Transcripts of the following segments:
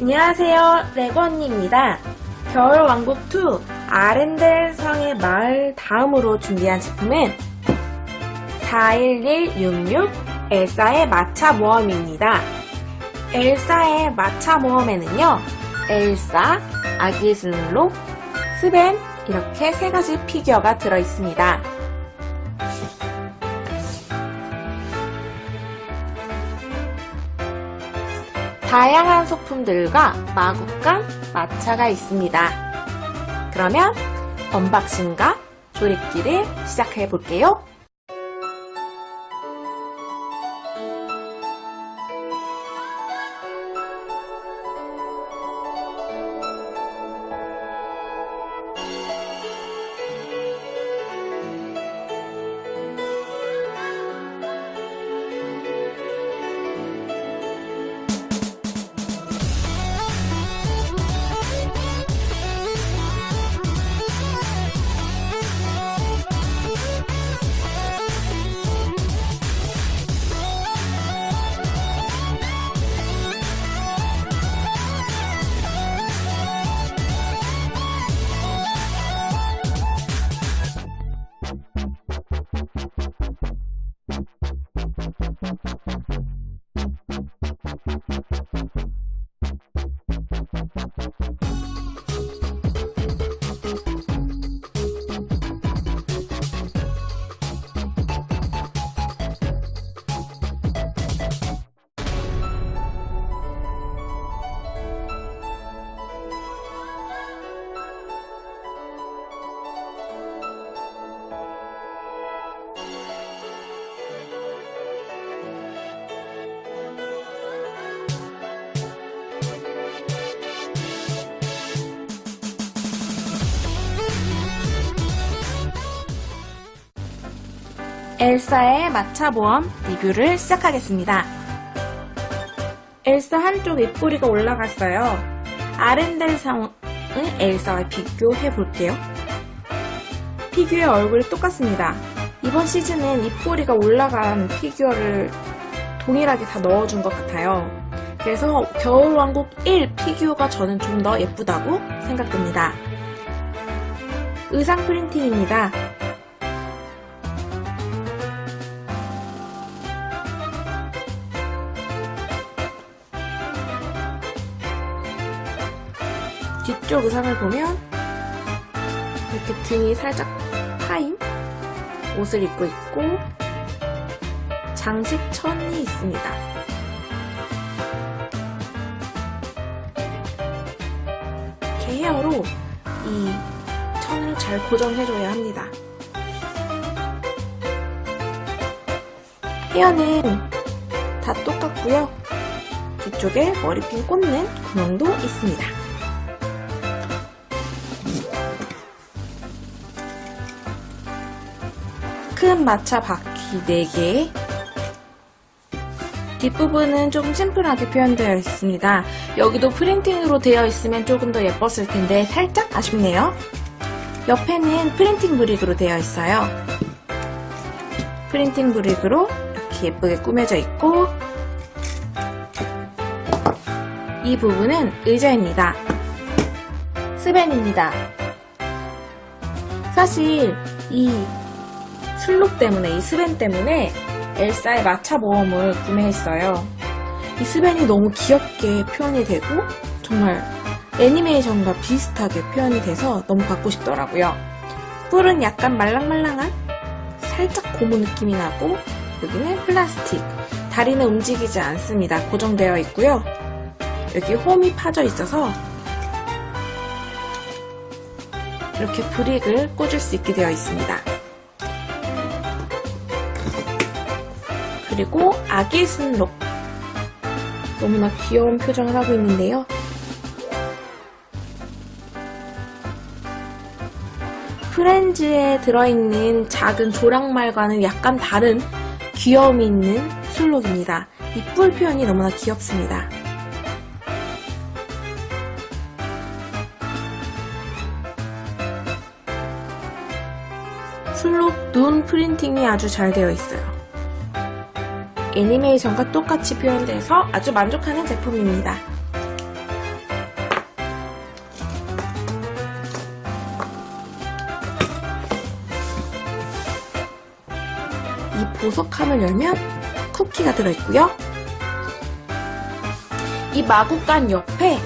안녕하세요. 레고 언니입니다. 겨울 왕국 2 아렌델 성의 마을 다음으로 준비한 제품은 41166 엘사의 마차 모험입니다. 엘사의 마차 모험에는요, 엘사, 아기 슬록, 스벤 이렇게 세 가지 피규어가 들어 있습니다. 다양한 소품들과 마구간 마차가 있습니다. 그러면 언박싱과 조립기를 시작해 볼게요. 엘사의 마차 모험 리뷰를 시작하겠습니다. 엘사 한쪽 입꼬리가 올라갔어요. 아렌델 성의 엘사와 비교해 볼게요. 피규어의 얼굴이 똑같습니다. 이번 시즌은 입꼬리가 올라간 피규어를 동일하게 다 넣어준 것 같아요. 그래서 겨울왕국 1 피규어가 저는 좀 더 예쁘다고 생각됩니다. 의상 프린팅입니다. 뒤쪽 의상을 보면 이렇게 등이 살짝 파인 옷을 입고 있고 장식천이 있습니다. 이렇게 헤어로 이 천을 잘 고정해줘야 합니다. 헤어는 다 똑같고요. 뒤쪽에 머리핀 꽂는 구멍도 있습니다. 큰 마차 바퀴 4개 뒷부분은 조금 심플하게 표현되어 있습니다. 여기도 프린팅으로 되어 있으면 조금 더 예뻤을 텐데 살짝 아쉽네요. 옆에는 프린팅 브릭으로 되어 있어요. 프린팅 브릭으로 이렇게 예쁘게 꾸며져 있고 이 부분은 의자입니다. 스벤입니다. 사실 이 슬록 때문에, 이 스벤 때문에 엘사의 마차 모험을 구매했어요. 이 스벤이 너무 귀엽게 표현이 되고 정말 애니메이션과 비슷하게 표현이 돼서 너무 갖고 싶더라고요. 뿔은 약간 말랑말랑한 살짝 고무 느낌이 나고 여기는 플라스틱. 다리는 움직이지 않습니다. 고정되어 있고요. 여기 홈이 파져 있어서 이렇게 브릭을 꽂을 수 있게 되어 있습니다. 그리고 아기 순록 너무나 귀여운 표정을 하고 있는데요. 프렌즈에 들어있는 작은 조랑말과는 약간 다른 귀여움이 있는 술록입니다. 이뿔 표현이 너무나 귀엽습니다. 술록 눈 프린팅이 아주 잘 되어 있어요. 애니메이션과 똑같이 표현돼서 아주 만족하는 제품입니다. 이 보석함을 열면 쿠키가 들어있고요. 이 마구간 옆에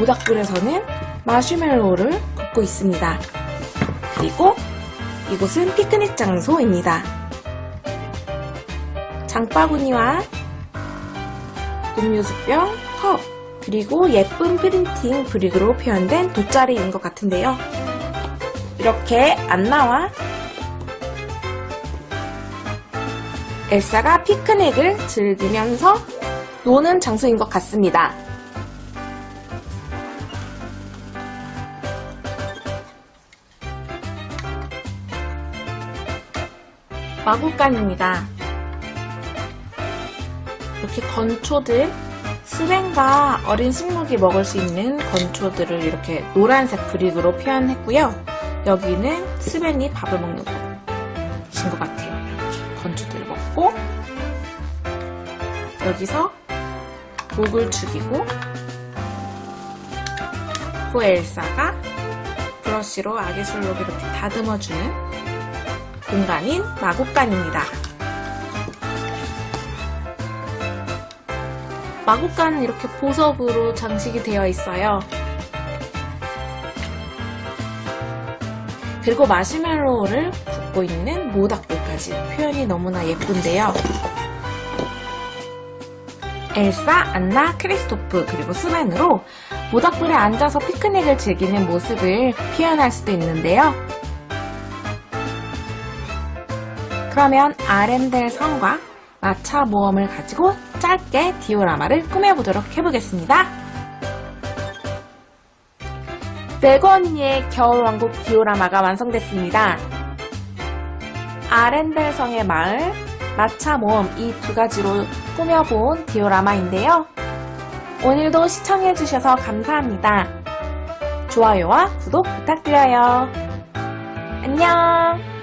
오닥불에서는 마슈멜로를 굽고 있습니다. 그리고 이곳은 피크닉 장소입니다. 장바구니와 음료수병, 컵, 그리고 예쁜 프린팅 브릭으로 표현된 돗자리인 것 같은데요. 이렇게 안나와 엘사가 피크닉을 즐기면서 노는 장소인 것 같습니다. 마구간입니다. 이렇게 건초들, 스벤과 어린 식목이 먹을 수 있는 건초들을 이렇게 노란색 브릭으로 표현했고요. 여기는 스벤이 밥을 먹는 곳인 것 같아요. 이렇게 건초들을 먹고 여기서 목을 죽이고 그 엘사가 브러쉬로 아기 술록 이렇게 다듬어주는 공간인 마구간입니다. 마구간은 이렇게 보석으로 장식이 되어 있어요. 그리고 마시멜로우를 굽고 있는 모닥불까지 표현이 너무나 예쁜데요. 엘사, 안나, 크리스토프, 그리고 스벤으로 모닥불에 앉아서 피크닉을 즐기는 모습을 표현할 수도 있는데요. 그러면 아렌델 성과 마차 모험을 가지고 짧게 디오라마를 꾸며보도록 해보겠습니다. 레고 언니의 겨울왕국 디오라마가 완성됐습니다. 아렌델 성의 마을, 마차 모험 이 두 가지로 꾸며본 디오라마인데요. 오늘도 시청해주셔서 감사합니다. 좋아요와 구독 부탁드려요. 안녕!